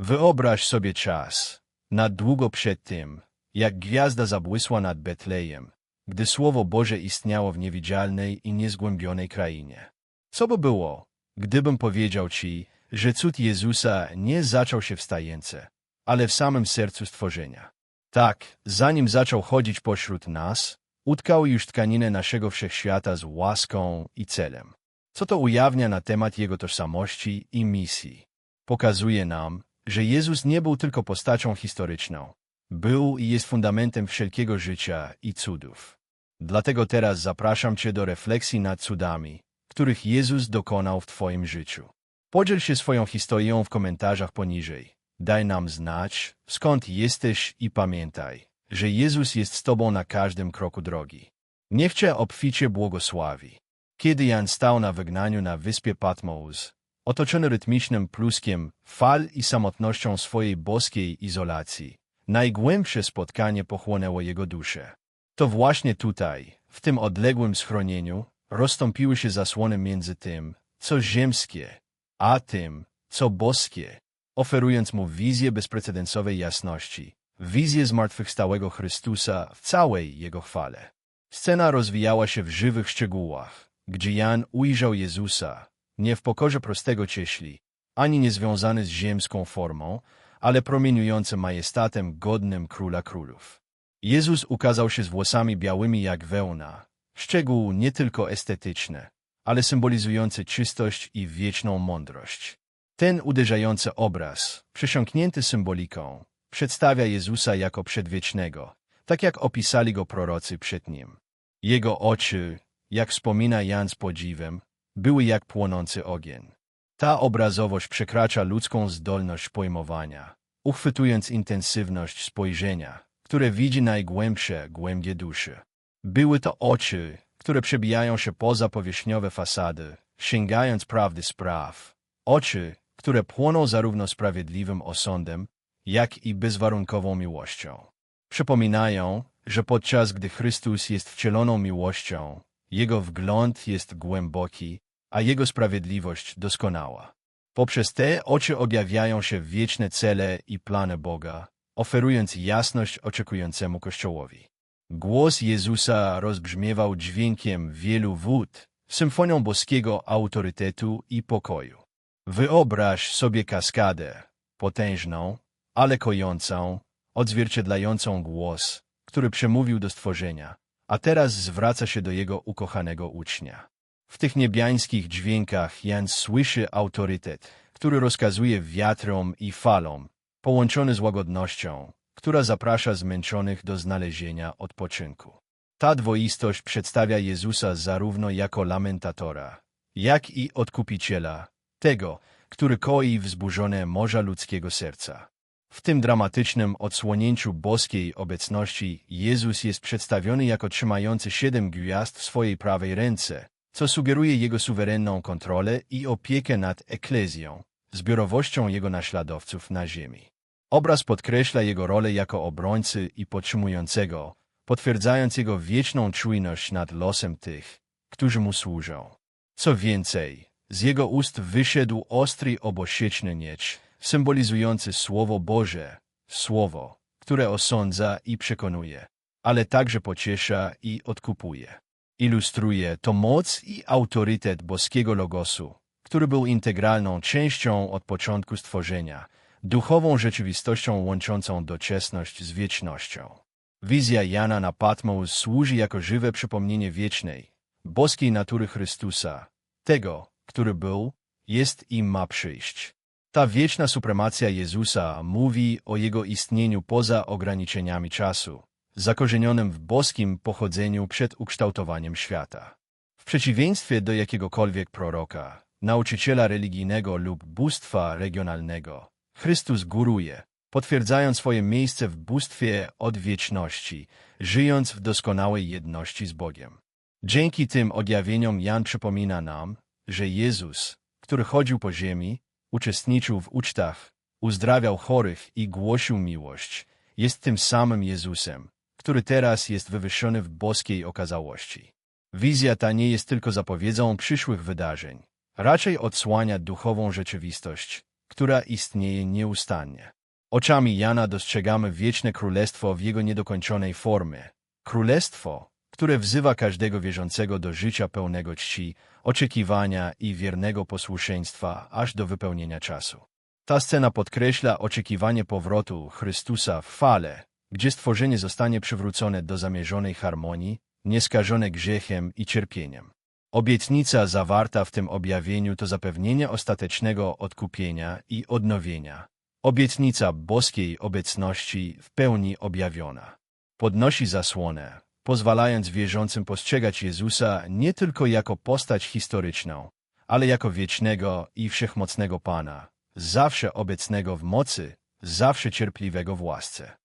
Wyobraź sobie czas, na długo przed tym, jak gwiazda zabłysła nad Betlejem, gdy Słowo Boże istniało w niewidzialnej i niezgłębionej krainie. Co by było, gdybym powiedział ci, że cud Jezusa nie zaczął się w stajence, ale w samym sercu stworzenia? Tak, zanim zaczął chodzić pośród nas, utkał już tkaninę naszego wszechświata z łaską i celem. Co to ujawnia na temat Jego tożsamości i misji? Pokazuje nam, że Jezus nie był tylko postacią historyczną. Był i jest fundamentem wszelkiego życia i cudów. Dlatego teraz zapraszam Cię do refleksji nad cudami, których Jezus dokonał w Twoim życiu. Podziel się swoją historią w komentarzach poniżej. Daj nam znać, skąd jesteś i pamiętaj, że Jezus jest z Tobą na każdym kroku drogi. Niech Cię obficie błogosławi. Kiedy Jan stał na wygnaniu na wyspie Patmos, otoczony rytmicznym pluskiem fal i samotnością swojej boskiej izolacji, najgłębsze spotkanie pochłonęło jego duszę. To właśnie tutaj, w tym odległym schronieniu, rozstąpiły się zasłony między tym, co ziemskie, a tym, co boskie, oferując mu wizję bezprecedensowej jasności, wizję zmartwychwstałego Chrystusa w całej Jego chwale. Scena rozwijała się w żywych szczegółach, gdzie Jan ujrzał Jezusa, nie w pokorze prostego cieśli, ani niezwiązany z ziemską formą, ale promieniujący majestatem godnym króla królów. Jezus ukazał się z włosami białymi jak wełna, szczegół nie tylko estetyczny, ale symbolizujący czystość i wieczną mądrość. Ten uderzający obraz, przesiąknięty symboliką, przedstawia Jezusa jako przedwiecznego, tak jak opisali go prorocy przed nim. Jego oczy, jak wspomina Jan z podziwem, były jak płonący ogień. Ta obrazowość przekracza ludzką zdolność pojmowania, uchwytując intensywność spojrzenia, które widzi najgłębsze głębie duszy. Były to oczy, które przebijają się poza powierzchniowe fasady, sięgając prawdy spraw. Oczy, które płoną zarówno sprawiedliwym osądem, jak i bezwarunkową miłością. Przypominają, że podczas gdy Chrystus jest wcieloną miłością, Jego wgląd jest głęboki, a Jego sprawiedliwość doskonała. Poprzez te oczy objawiają się wieczne cele i plany Boga, oferując jasność oczekującemu Kościołowi. Głos Jezusa rozbrzmiewał dźwiękiem wielu wód, symfonią boskiego autorytetu i pokoju. Wyobraź sobie kaskadę, potężną, ale kojącą, odzwierciedlającą głos, który przemówił do stworzenia, a teraz zwraca się do jego ukochanego ucznia. W tych niebiańskich dźwiękach Jan słyszy autorytet, który rozkazuje wiatrom i falom, połączony z łagodnością, która zaprasza zmęczonych do znalezienia odpoczynku. Ta dwoistość przedstawia Jezusa zarówno jako lamentatora, jak i odkupiciela, tego, który koi wzburzone morza ludzkiego serca. W tym dramatycznym odsłonięciu boskiej obecności Jezus jest przedstawiony jako trzymający siedem gwiazd w swojej prawej ręce, co sugeruje jego suwerenną kontrolę i opiekę nad eklezją, zbiorowością jego naśladowców na ziemi. Obraz podkreśla jego rolę jako obrońcy i podtrzymującego, potwierdzając jego wieczną czujność nad losem tych, którzy mu służą. Co więcej, z jego ust wyszedł ostry obosieczny miecz, symbolizujący Słowo Boże, Słowo, które osądza i przekonuje, ale także pociesza i odkupuje. Ilustruje to moc i autorytet boskiego logosu, który był integralną częścią od początku stworzenia, duchową rzeczywistością łączącą doczesność z wiecznością. Wizja Jana na Patmos służy jako żywe przypomnienie wiecznej, boskiej natury Chrystusa, tego, który był, jest i ma przyjść. Ta wieczna supremacja Jezusa mówi o Jego istnieniu poza ograniczeniami czasu, zakorzenionym w boskim pochodzeniu przed ukształtowaniem świata. W przeciwieństwie do jakiegokolwiek proroka, nauczyciela religijnego lub bóstwa regionalnego, Chrystus góruje, potwierdzając swoje miejsce w bóstwie od wieczności, żyjąc w doskonałej jedności z Bogiem. Dzięki tym objawieniom Jan przypomina nam, że Jezus, który chodził po ziemi, uczestniczył w ucztach, uzdrawiał chorych i głosił miłość, jest tym samym Jezusem, który teraz jest wywyższony w boskiej okazałości. Wizja ta nie jest tylko zapowiedzią przyszłych wydarzeń, raczej odsłania duchową rzeczywistość, która istnieje nieustannie. Oczami Jana dostrzegamy wieczne królestwo w jego niedokończonej formie. Królestwo, które wzywa każdego wierzącego do życia pełnego czci, oczekiwania i wiernego posłuszeństwa aż do wypełnienia czasu. Ta scena podkreśla oczekiwanie powrotu Chrystusa w fale, gdzie stworzenie zostanie przywrócone do zamierzonej harmonii, nieskażone grzechem i cierpieniem. Obietnica zawarta w tym objawieniu to zapewnienie ostatecznego odkupienia i odnowienia. Obietnica boskiej obecności w pełni objawiona. Podnosi zasłonę, pozwalając wierzącym postrzegać Jezusa nie tylko jako postać historyczną, ale jako wiecznego i wszechmocnego Pana, zawsze obecnego w mocy, zawsze cierpliwego w łasce.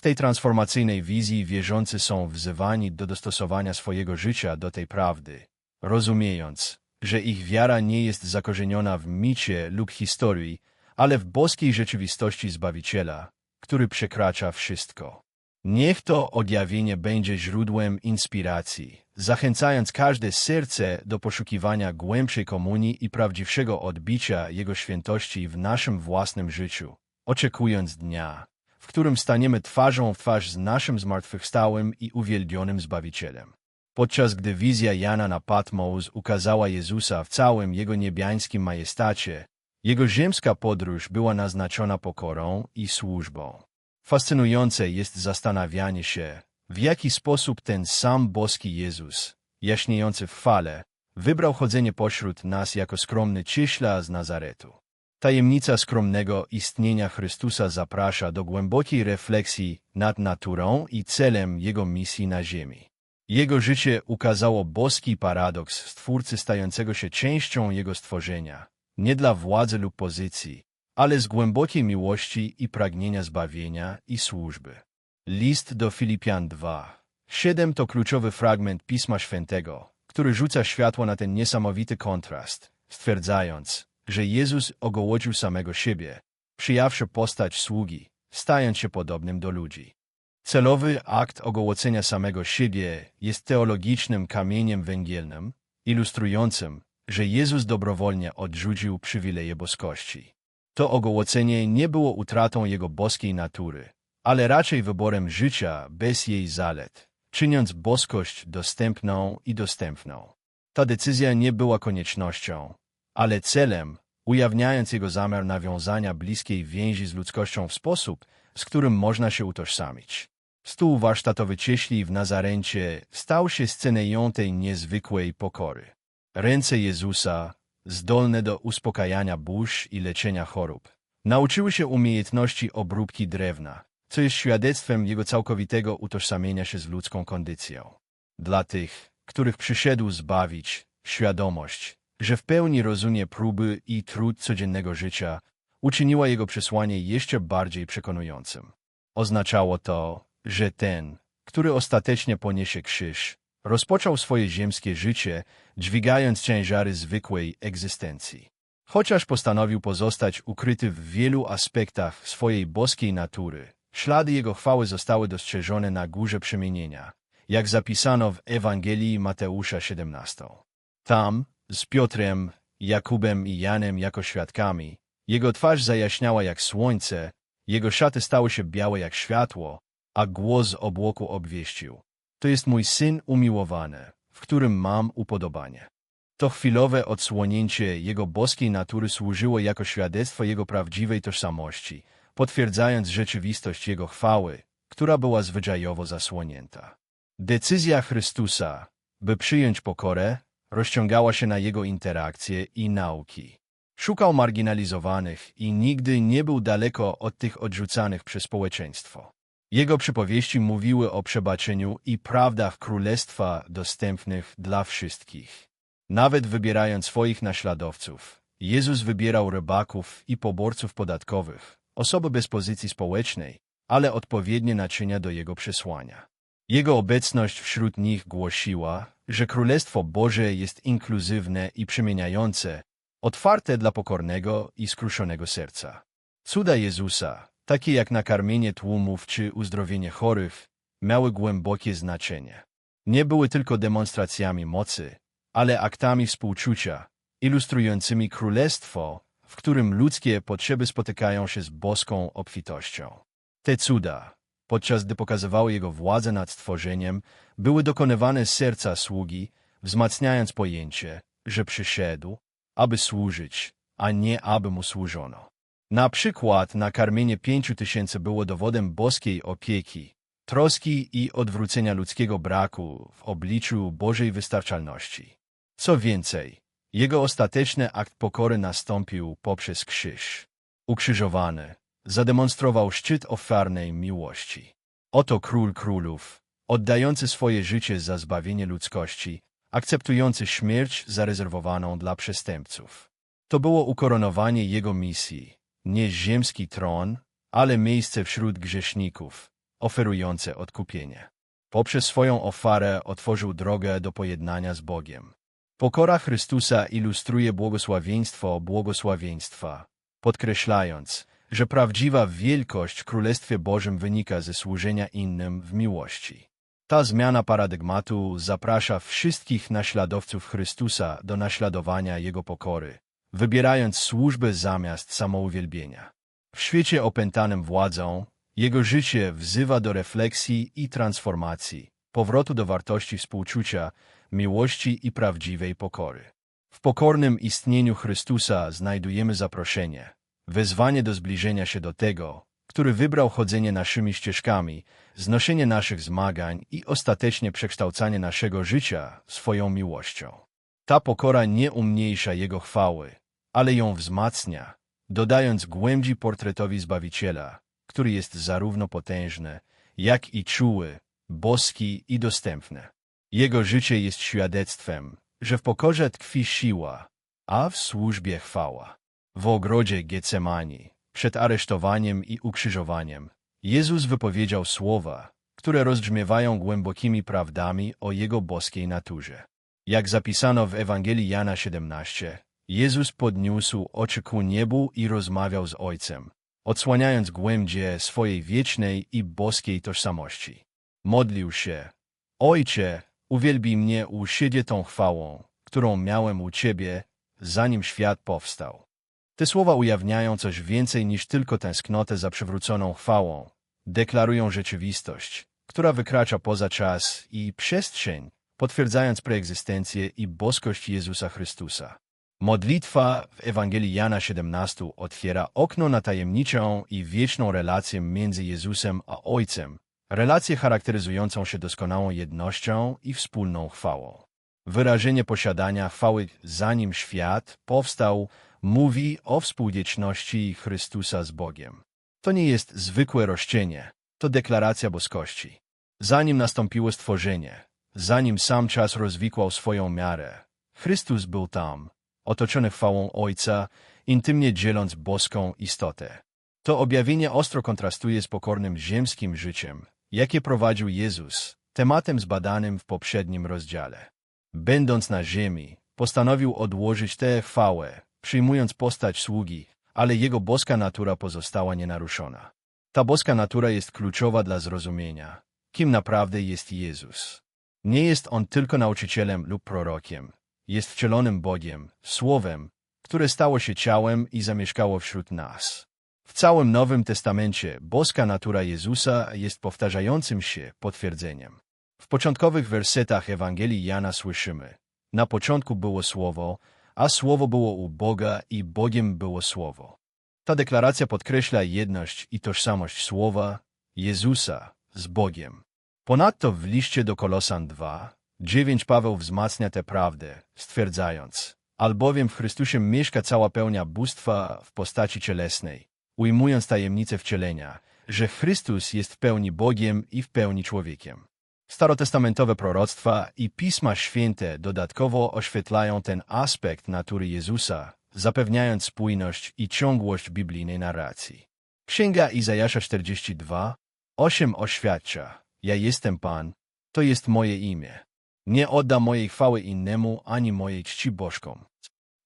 W tej transformacyjnej wizji wierzący są wzywani do dostosowania swojego życia do tej prawdy, rozumiejąc, że ich wiara nie jest zakorzeniona w micie lub historii, ale w boskiej rzeczywistości Zbawiciela, który przekracza wszystko. Niech to objawienie będzie źródłem inspiracji, zachęcając każde serce do poszukiwania głębszej komunii i prawdziwszego odbicia Jego świętości w naszym własnym życiu, oczekując dnia, w którym staniemy twarzą w twarz z naszym zmartwychwstałym i uwielbionym Zbawicielem. Podczas gdy wizja Jana na Patmos ukazała Jezusa w całym Jego niebiańskim majestacie, Jego ziemska podróż była naznaczona pokorą i służbą. Fascynujące jest zastanawianie się, w jaki sposób ten sam boski Jezus, jaśniejący w fale, wybrał chodzenie pośród nas jako skromny cieśla z Nazaretu. Tajemnica skromnego istnienia Chrystusa zaprasza do głębokiej refleksji nad naturą i celem Jego misji na ziemi. Jego życie ukazało boski paradoks Stwórcy stającego się częścią Jego stworzenia, nie dla władzy lub pozycji, ale z głębokiej miłości i pragnienia zbawienia i służby. List do Filipian 2. 7 to kluczowy fragment Pisma Świętego, który rzuca światło na ten niesamowity kontrast, stwierdzając, że Jezus ogołodził samego siebie, przyjawszy postać sługi, stając się podobnym do ludzi. Celowy akt ogołocenia samego siebie jest teologicznym kamieniem węgielnym, ilustrującym, że Jezus dobrowolnie odrzucił przywileje boskości. To ogołocenie nie było utratą Jego boskiej natury, ale raczej wyborem życia bez jej zalet, czyniąc boskość dostępną i dostępną. Ta decyzja nie była koniecznością, ale celem, ujawniając Jego zamiar nawiązania bliskiej więzi z ludzkością w sposób, z którym można się utożsamić. Stół warsztatowy cieśli w Nazarencie stał się sceneją tej niezwykłej pokory. Ręce Jezusa, zdolne do uspokajania burz i leczenia chorób. Nauczyły się umiejętności obróbki drewna, co jest świadectwem jego całkowitego utożsamienia się z ludzką kondycją. Dla tych, których przyszedł zbawić, świadomość, że w pełni rozumie próby i trud codziennego życia, uczyniła jego przesłanie jeszcze bardziej przekonującym. Oznaczało to, że ten, który ostatecznie poniesie krzyż, Rozpoczął swoje ziemskie życie, dźwigając ciężary zwykłej egzystencji. Chociaż postanowił pozostać ukryty w wielu aspektach swojej boskiej natury, ślady jego chwały zostały dostrzeżone na górze przemienienia, jak zapisano w Ewangelii Mateusza 17. Tam, z Piotrem, Jakubem i Janem jako świadkami, jego twarz zajaśniała jak słońce, jego szaty stały się białe jak światło, a głos z obłoku obwieścił. To jest mój syn umiłowany, w którym mam upodobanie. To chwilowe odsłonięcie jego boskiej natury służyło jako świadectwo jego prawdziwej tożsamości, potwierdzając rzeczywistość jego chwały, która była zwyczajowo zasłonięta. Decyzja Chrystusa, by przyjąć pokorę, rozciągała się na jego interakcje i nauki. Szukał marginalizowanych i nigdy nie był daleko od tych odrzucanych przez społeczeństwo. Jego przypowieści mówiły o przebaczeniu i prawdach królestwa dostępnych dla wszystkich. Nawet wybierając swoich naśladowców, Jezus wybierał rybaków i poborców podatkowych, osoby bez pozycji społecznej, ale odpowiednie naczynia do Jego przesłania. Jego obecność wśród nich głosiła, że Królestwo Boże jest inkluzywne i przemieniające, otwarte dla pokornego i skruszonego serca. Cuda Jezusa, takie jak nakarmienie tłumów czy uzdrowienie chorych, miały głębokie znaczenie. Nie były tylko demonstracjami mocy, ale aktami współczucia, ilustrującymi królestwo, w którym ludzkie potrzeby spotykają się z boską obfitością. Te cuda, podczas gdy pokazywały jego władzę nad stworzeniem, były dokonywane z serca sługi, wzmacniając pojęcie, że przyszedł, aby służyć, a nie aby mu służono. Na przykład nakarmienie pięciu tysięcy było dowodem boskiej opieki, troski i odwrócenia ludzkiego braku w obliczu Bożej wystarczalności. Co więcej, jego ostateczny akt pokory nastąpił poprzez krzyż. Ukrzyżowany, zademonstrował szczyt ofiarnej miłości. Oto król królów, oddający swoje życie za zbawienie ludzkości, akceptujący śmierć zarezerwowaną dla przestępców. To było ukoronowanie jego misji, nie ziemski tron, ale miejsce wśród grzeszników, oferujące odkupienie. Poprzez swoją ofiarę otworzył drogę do pojednania z Bogiem. Pokora Chrystusa ilustruje błogosławieństwo błogosławieństwa, podkreślając, że prawdziwa wielkość w Królestwie Bożym wynika ze służenia innym w miłości. Ta zmiana paradygmatu zaprasza wszystkich naśladowców Chrystusa do naśladowania Jego pokory, wybierając służbę zamiast samouwielbienia. W świecie opętanym władzą, Jego życie wzywa do refleksji i transformacji, powrotu do wartości współczucia, miłości i prawdziwej pokory. W pokornym istnieniu Chrystusa znajdujemy zaproszenie, wezwanie do zbliżenia się do Tego, który wybrał chodzenie naszymi ścieżkami, znoszenie naszych zmagań i ostatecznie przekształcanie naszego życia swoją miłością. Ta pokora nie umniejsza Jego chwały, ale ją wzmacnia, dodając głębi portretowi Zbawiciela, który jest zarówno potężny, jak i czuły, boski i dostępny. Jego życie jest świadectwem, że w pokorze tkwi siła, a w służbie chwała. W ogrodzie Getsemani, przed aresztowaniem i ukrzyżowaniem, Jezus wypowiedział słowa, które rozbrzmiewają głębokimi prawdami o Jego boskiej naturze. Jak zapisano w Ewangelii Jana 17, Jezus podniósł oczy ku niebu i rozmawiał z Ojcem, odsłaniając głębie swojej wiecznej i boskiej tożsamości. Modlił się, Ojcze, uwielbij mnie u siebie tą chwałą, którą miałem u Ciebie, zanim świat powstał. Te słowa ujawniają coś więcej niż tylko tęsknotę za przywróconą chwałą. Deklarują rzeczywistość, która wykracza poza czas i przestrzeń, potwierdzając preegzystencję i boskość Jezusa Chrystusa. Modlitwa w Ewangelii Jana 17 otwiera okno na tajemniczą i wieczną relację między Jezusem a Ojcem, relację charakteryzującą się doskonałą jednością i wspólną chwałą. Wyrażenie posiadania chwały zanim świat powstał mówi o współdzieczności Chrystusa z Bogiem. To nie jest zwykłe roszczenie, to deklaracja boskości. Zanim nastąpiło stworzenie, zanim sam czas rozwikłał swoją miarę, Chrystus był tam, otoczony chwałą Ojca, intymnie dzieląc boską istotę. To objawienie ostro kontrastuje z pokornym ziemskim życiem, jakie prowadził Jezus, tematem zbadanym w poprzednim rozdziale. Będąc na ziemi, postanowił odłożyć tę chwałę, przyjmując postać sługi, ale jego boska natura pozostała nienaruszona. Ta boska natura jest kluczowa dla zrozumienia, kim naprawdę jest Jezus. Nie jest On tylko nauczycielem lub prorokiem. Jest wcielonym Bogiem, Słowem, które stało się ciałem i zamieszkało wśród nas. W całym Nowym Testamencie boska natura Jezusa jest powtarzającym się potwierdzeniem. W początkowych wersetach Ewangelii Jana słyszymy Na początku było Słowo, a Słowo było u Boga i Bogiem było Słowo. Ta deklaracja podkreśla jedność i tożsamość Słowa, Jezusa, z Bogiem. Ponadto w liście do Kolosan 2, 9 Paweł wzmacnia tę prawdę, stwierdzając, albowiem w Chrystusie mieszka cała pełnia bóstwa w postaci cielesnej, ujmując tajemnicę wcielenia, że Chrystus jest w pełni Bogiem i w pełni człowiekiem. Starotestamentowe proroctwa i Pisma Święte dodatkowo oświetlają ten aspekt natury Jezusa, zapewniając spójność i ciągłość biblijnej narracji. Księga Izajasza 42, 8 oświadcza, ja jestem Pan, to jest moje imię. Nie odda mojej chwały innemu, ani mojej czci bożkom.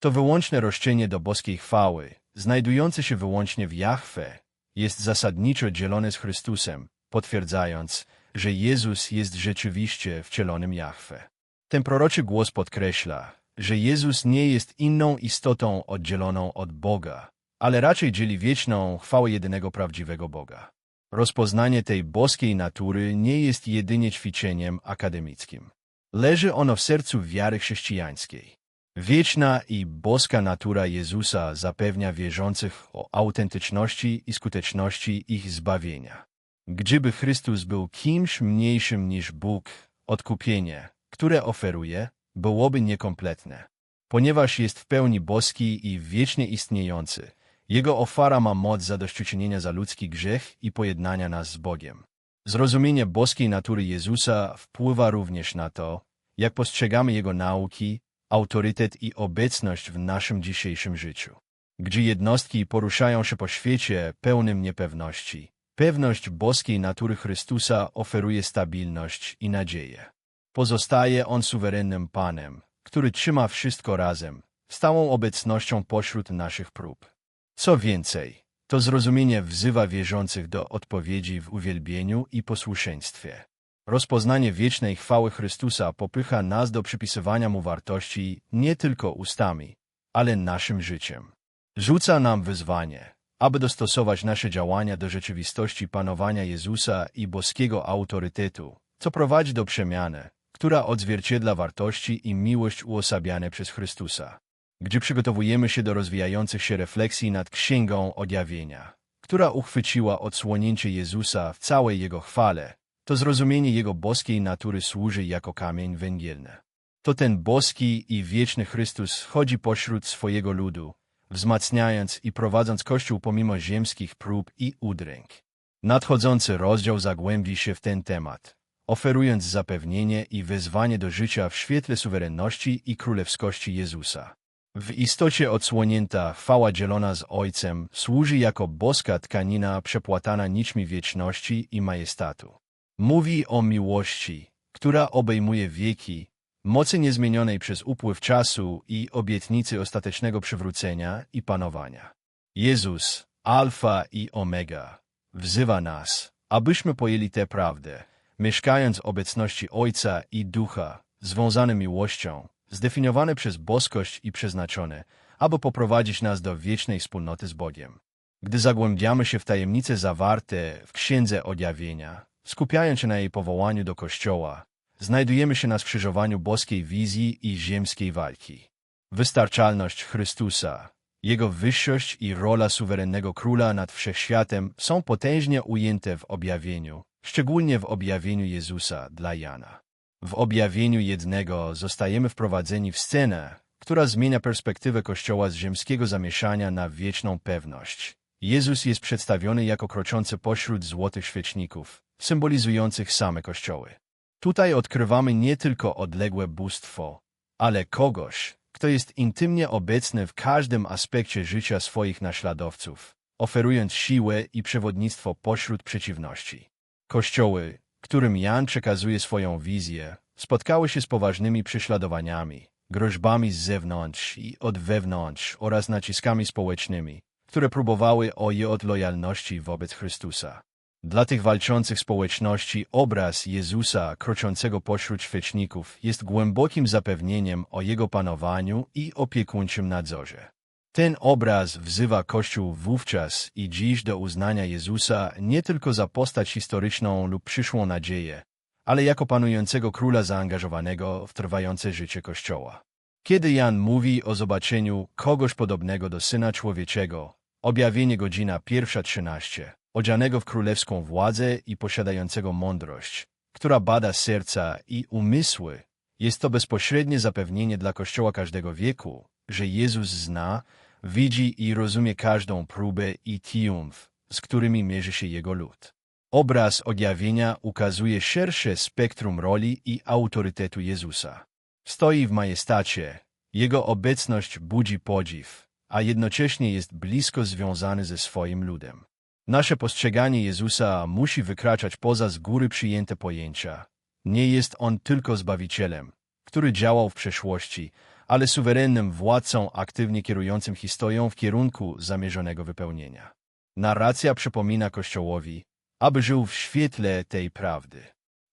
To wyłączne roszczenie do boskiej chwały, znajdujące się wyłącznie w Jahwe, jest zasadniczo dzielone z Chrystusem, potwierdzając, że Jezus jest rzeczywiście wcielonym Jahwe. Ten proroczy głos podkreśla, że Jezus nie jest inną istotą oddzieloną od Boga, ale raczej dzieli wieczną chwałę jedynego prawdziwego Boga. Rozpoznanie tej boskiej natury nie jest jedynie ćwiczeniem akademickim. Leży ono w sercu wiary chrześcijańskiej. Wieczna i boska natura Jezusa zapewnia wierzących o autentyczności i skuteczności ich zbawienia. Gdyby Chrystus był kimś mniejszym niż Bóg, odkupienie, które oferuje, byłoby niekompletne. Ponieważ jest w pełni boski i wiecznie istniejący, jego ofiara ma moc zadośćuczynienia za ludzki grzech i pojednania nas z Bogiem. Zrozumienie boskiej natury Jezusa wpływa również na to, jak postrzegamy Jego nauki, autorytet i obecność w naszym dzisiejszym życiu. Gdzie jednostki poruszają się po świecie pełnym niepewności, pewność boskiej natury Chrystusa oferuje stabilność i nadzieję. Pozostaje On suwerennym Panem, który trzyma wszystko razem, stałą obecnością pośród naszych prób. Co więcej, to zrozumienie wzywa wierzących do odpowiedzi w uwielbieniu i posłuszeństwie. Rozpoznanie wiecznej chwały Chrystusa popycha nas do przypisywania Mu wartości nie tylko ustami, ale naszym życiem. Rzuca nam wyzwanie, aby dostosować nasze działania do rzeczywistości panowania Jezusa i boskiego autorytetu, co prowadzi do przemiany, która odzwierciedla wartości i miłość uosabiane przez Chrystusa. Gdy przygotowujemy się do rozwijających się refleksji nad Księgą Odjawienia, która uchwyciła odsłonięcie Jezusa w całej Jego chwale, to zrozumienie Jego boskiej natury służy jako kamień węgielny. To ten boski i wieczny Chrystus chodzi pośród swojego ludu, wzmacniając i prowadząc Kościół pomimo ziemskich prób i udręk. Nadchodzący rozdział zagłębi się w ten temat, oferując zapewnienie i wezwanie do życia w świetle suwerenności i królewskości Jezusa. W istocie odsłonięta chwała dzielona z Ojcem służy jako boska tkanina przepłatana nićmi wieczności i majestatu. Mówi o miłości, która obejmuje wieki, mocy niezmienionej przez upływ czasu i obietnicy ostatecznego przywrócenia i panowania. Jezus, Alfa i Omega, wzywa nas, abyśmy pojęli tę prawdę, mieszkając obecności Ojca i Ducha, związane miłością, zdefiniowane przez boskość i przeznaczone, aby poprowadzić nas do wiecznej wspólnoty z Bogiem. Gdy zagłębiamy się w tajemnice zawarte w Księdze Odjawienia, skupiając się na jej powołaniu do Kościoła, znajdujemy się na skrzyżowaniu boskiej wizji i ziemskiej walki. Wystarczalność Chrystusa, Jego wyższość i rola suwerennego króla nad wszechświatem są potężnie ujęte w objawieniu, szczególnie w objawieniu Jezusa dla Jana. W objawieniu jednego zostajemy wprowadzeni w scenę, która zmienia perspektywę Kościoła z ziemskiego zamieszania na wieczną pewność. Jezus jest przedstawiony jako kroczący pośród złotych świeczników, symbolizujących same kościoły. Tutaj odkrywamy nie tylko odległe bóstwo, ale kogoś, kto jest intymnie obecny w każdym aspekcie życia swoich naśladowców, oferując siłę i przewodnictwo pośród przeciwności. Kościoły, którym Jan przekazuje swoją wizję, spotkały się z poważnymi prześladowaniami, groźbami z zewnątrz i od wewnątrz oraz naciskami społecznymi, które próbowały o je od lojalności wobec Chrystusa. Dla tych walczących społeczności obraz Jezusa kroczącego pośród świeczników jest głębokim zapewnieniem o Jego panowaniu i opiekuńczym nadzorze. Ten obraz wzywa Kościół wówczas i dziś do uznania Jezusa nie tylko za postać historyczną lub przyszłą nadzieję, ale jako panującego króla zaangażowanego w trwające życie Kościoła. Kiedy Jan mówi o zobaczeniu kogoś podobnego do Syna Człowieczego, objawienie godzina pierwsza trzynaście, odzianego w królewską władzę i posiadającego mądrość, która bada serca i umysły, jest to bezpośrednie zapewnienie dla Kościoła każdego wieku, że Jezus zna, widzi i rozumie każdą próbę i triumf, z którymi mierzy się Jego lud. Obraz odjawienia ukazuje szersze spektrum roli i autorytetu Jezusa. Stoi w majestacie, Jego obecność budzi podziw, a jednocześnie jest blisko związany ze swoim ludem. Nasze postrzeganie Jezusa musi wykraczać poza z góry przyjęte pojęcia. Nie jest On tylko Zbawicielem, który działał w przeszłości, ale suwerennym władcą aktywnie kierującym historią w kierunku zamierzonego wypełnienia. Narracja przypomina Kościołowi, aby żył w świetle tej prawdy.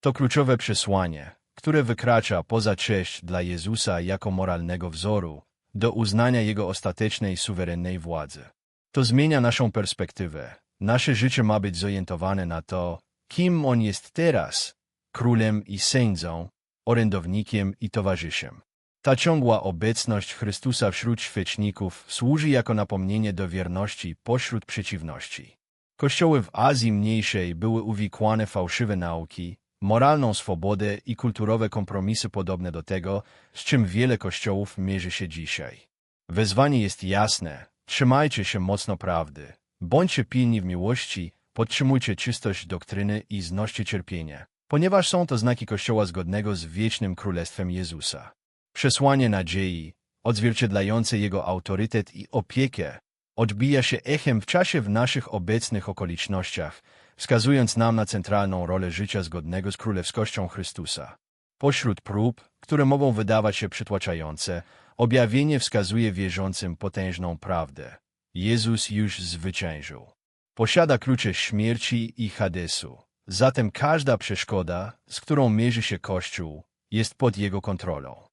To kluczowe przesłanie, które wykracza poza cześć dla Jezusa jako moralnego wzoru, do uznania Jego ostatecznej, suwerennej władzy. To zmienia naszą perspektywę. Nasze życie ma być zorientowane na to, kim On jest teraz, królem i sędzą, orędownikiem i towarzyszem. Ta ciągła obecność Chrystusa wśród świeczników służy jako napomnienie do wierności pośród przeciwności. Kościoły w Azji Mniejszej były uwikłane fałszywe nauki, moralną swobodę i kulturowe kompromisy podobne do tego, z czym wiele kościołów mierzy się dzisiaj. Wezwanie jest jasne, trzymajcie się mocno prawdy, bądźcie pilni w miłości, podtrzymujcie czystość doktryny i znoście cierpienie, ponieważ są to znaki Kościoła zgodnego z wiecznym Królestwem Jezusa. Przesłanie nadziei, odzwierciedlające Jego autorytet i opiekę, odbija się echem w czasie w naszych obecnych okolicznościach, wskazując nam na centralną rolę życia zgodnego z królewskością Chrystusa. Pośród prób, które mogą wydawać się przytłaczające, objawienie wskazuje wierzącym potężną prawdę. Jezus już zwyciężył. Posiada klucze śmierci i Hadesu. Zatem każda przeszkoda, z którą mierzy się Kościół, jest pod jego kontrolą.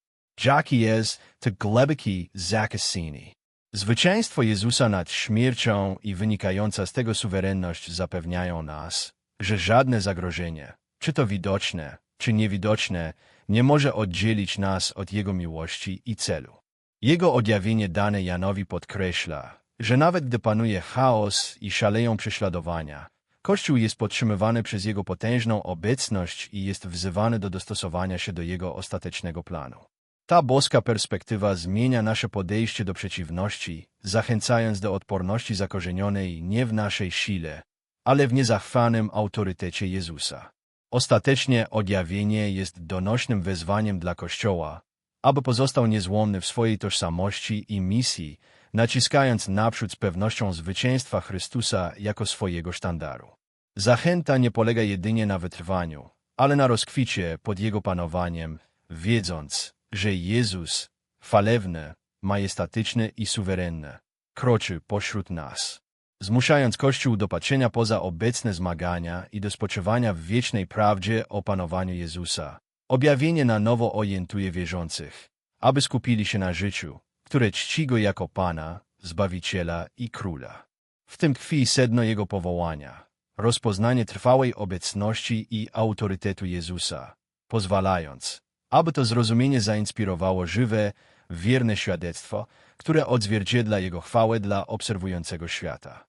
Jaki jest to glebiki zakasini. Zwycięstwo Jezusa nad śmiercią i wynikająca z tego suwerenność zapewniają nas, że żadne zagrożenie, czy to widoczne, czy niewidoczne, nie może oddzielić nas od Jego miłości i celu. Jego odjawienie dane Janowi podkreśla, że nawet gdy panuje chaos i szaleją prześladowania, Kościół jest podtrzymywany przez Jego potężną obecność i jest wzywany do dostosowania się do Jego ostatecznego planu. Ta boska perspektywa zmienia nasze podejście do przeciwności, zachęcając do odporności zakorzenionej nie w naszej sile, ale w niezachwanym autorytecie Jezusa. Ostatecznie odjawienie jest donośnym wezwaniem dla Kościoła, aby pozostał niezłomny w swojej tożsamości i misji, naciskając naprzód z pewnością zwycięstwa Chrystusa jako swojego sztandaru. Zachęta nie polega jedynie na wytrwaniu, ale na rozkwicie pod Jego panowaniem, wiedząc, że Jezus, falewny, majestatyczny i suwerenny, kroczy pośród nas, zmuszając Kościół do patrzenia poza obecne zmagania i do spoczywania w wiecznej prawdzie o panowaniu Jezusa. Objawienie na nowo orientuje wierzących, aby skupili się na życiu, które czci Go jako Pana, Zbawiciela i Króla. W tym tkwi sedno Jego powołania, rozpoznanie trwałej obecności i autorytetu Jezusa, pozwalając, aby to zrozumienie zainspirowało żywe, wierne świadectwo, które odzwierciedla Jego chwałę dla obserwującego świata.